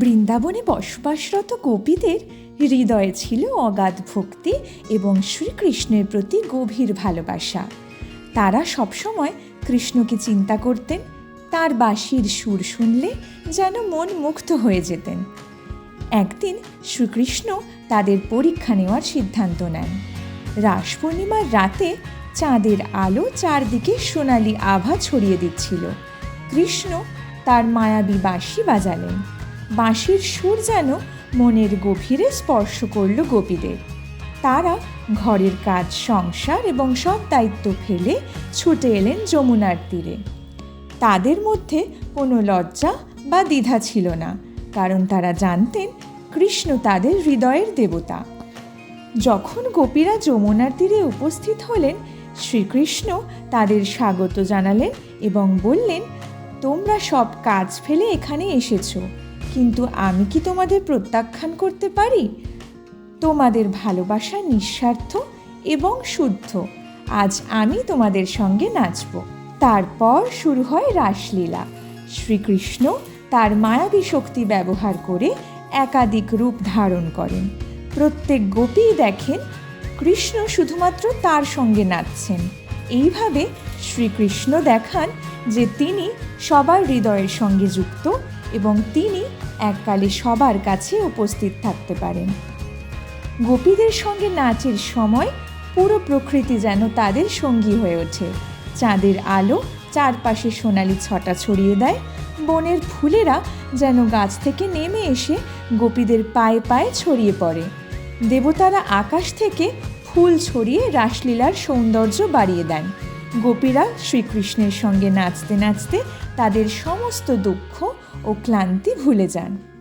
বৃন্দাবনে বসবাসরত গোপীদের হৃদয়ে ছিল অগাধ ভক্তি এবং শ্রীকৃষ্ণের প্রতি গভীর ভালোবাসা। তারা সবসময় কৃষ্ণকে চিন্তা করতেন, তার বাঁশির সুর শুনলে যেন মন মুগ্ধ হয়ে যেতেন। একদিন শ্রীকৃষ্ণ তাদের পরীক্ষা নেওয়ার সিদ্ধান্ত নেন। রাস পূর্ণিমার রাতে চাঁদের আলো চারদিকে সোনালি আভা ছড়িয়ে দিচ্ছিল। কৃষ্ণ তার মায়াবী বাঁশি বাজালেন। বাঁশির সুর যেন মনের গভীরে স্পর্শ করল গোপীদের। তারা ঘরের কাজ, সংসার এবং সব দায়িত্ব ফেলে ছুটে এলেন যমুনার তীরে। তাদের মধ্যে কোনো লজ্জা বা দ্বিধা ছিল না, কারণ তারা জানতেন কৃষ্ণ তাদের হৃদয়ের দেবতা। যখন গোপীরা যমুনার তীরে উপস্থিত হলেন, শ্রীকৃষ্ণ তাদের স্বাগত জানালেন এবং বললেন, তোমরা সব কাজ ফেলে এখানে এসেছ। কিন্তু আমি কি তোমাদের প্রত্যাখ্যান করতে পারি? তোমাদের ভালোবাসা নিঃস্বার্থ এবং শুদ্ধ। আজ আমি তোমাদের সঙ্গে নাচব। তারপর শুরু হয় রাসলীলা। শ্রীকৃষ্ণ তার মায়াবী শক্তি ব্যবহার করে একাধিক রূপ ধারণ করেন। প্রত্যেক গোপী দেখেন কৃষ্ণ শুধুমাত্র তার সঙ্গে নাচছেন। এইভাবে শ্রীকৃষ্ণ দেখান যে তিনি সবার হৃদয়ের সঙ্গে যুক্ত এবং তিনি এককালে সবার কাছে উপস্থিত থাকতে পারেন। গোপীদের সঙ্গে নাচের সময় পুরো প্রকৃতি যেন তাদের সঙ্গী হয়ে ওঠে। চাঁদের আলো চারপাশে সোনালি ছটা ছড়িয়ে দেয়। বনের ফুলেরা যেন গাছ থেকে নেমে এসে গোপীদের পায়ে পায়ে ছড়িয়ে পড়ে। দেবতারা আকাশ থেকে ফুল ছড়িয়ে রাসলীলার সৌন্দর্য বাড়িয়ে দেন। গোপীরা শ্রীকৃষ্ণের সঙ্গে নাচতে নাচতে তাদের সমস্ত দুঃখ ও ক্লান্তি ভুলে যান।